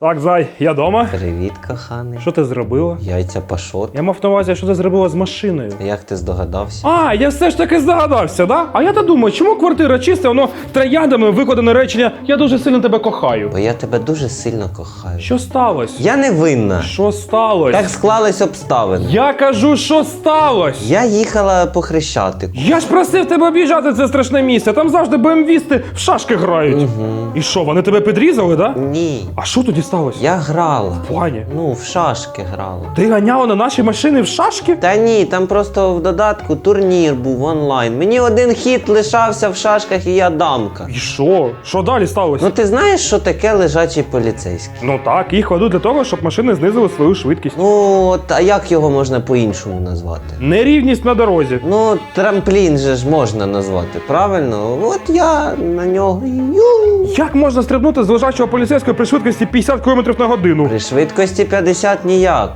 Так, зай, я дома. Привіт, коханий. Що ти зробила? Яйця пашот. Я мав на увазі, що ти зробила з машиною. Як ти здогадався? А, я все ж таки здогадався, да? А я то думаю, чому квартира чиста, воно трояндами викладене речення Я дуже сильно тебе кохаю. Бо я тебе дуже сильно кохаю. Що сталося? Я не винна. Що сталося? Так склались обставини. Я кажу, що сталося? Я їхала по хрещатику. Я ж просив тебе об'їжджати це страшне місце. Там завжди БМВісти в шашки грають. Угу. І що, вони тебе підрізали, да? Ні. А що тоді сталося? Я грала. Ваня, Ну, в шашки грала. ти ганяла на наші машини в шашки? Та ні, там просто в додатку турнір був онлайн. Мені один хід лишався в шашках і я дамка. І що? Що далі сталося? Ну ти знаєш, що таке лежачий поліцейський? Ну так, їх кладуть для того, щоб машини знизили свою швидкість. Ну, от, а як його можна по-іншому назвати? Нерівність на дорозі. Ну, трамплін же ж можна назвати, правильно? От я на нього. Ю. Як можна стрибнути з лежачого поліцейського при швидкості 50 км на годину? При швидкості 50 ніяк.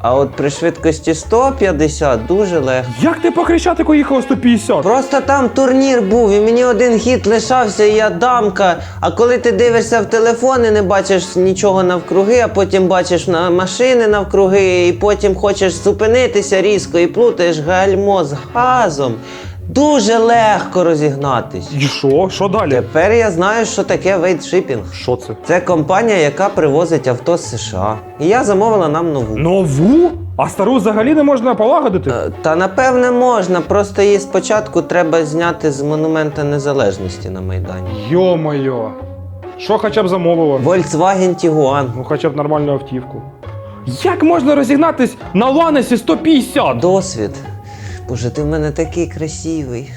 А от при швидкості 150 дуже легко. Як ти по Хрещатику їхала 150? Просто там турнір був, і мені один хід лишався, і я дамка. А коли ти дивишся в телефон і не бачиш нічого навкруги, а потім бачиш на машини навкруги, і потім хочеш зупинитися різко і плутаєш гальмо з газом. Дуже легко розігнатись. І що? Що далі? Тепер я знаю, що таке вейдшипінг. Що це? Це компанія, яка привозить авто з США. І я замовила нам нову. Нову? А стару взагалі не можна полагодити? Е, Та напевне можна, просто її спочатку треба зняти з монумента незалежності на Майдані. Йо-моє. Що хоча б замовила? Volkswagen Tiguan. Ну хоча б нормальну автівку. Як можна розігнатись на Ланесі 150? Досвід. Боже, ти в мене такий красивий.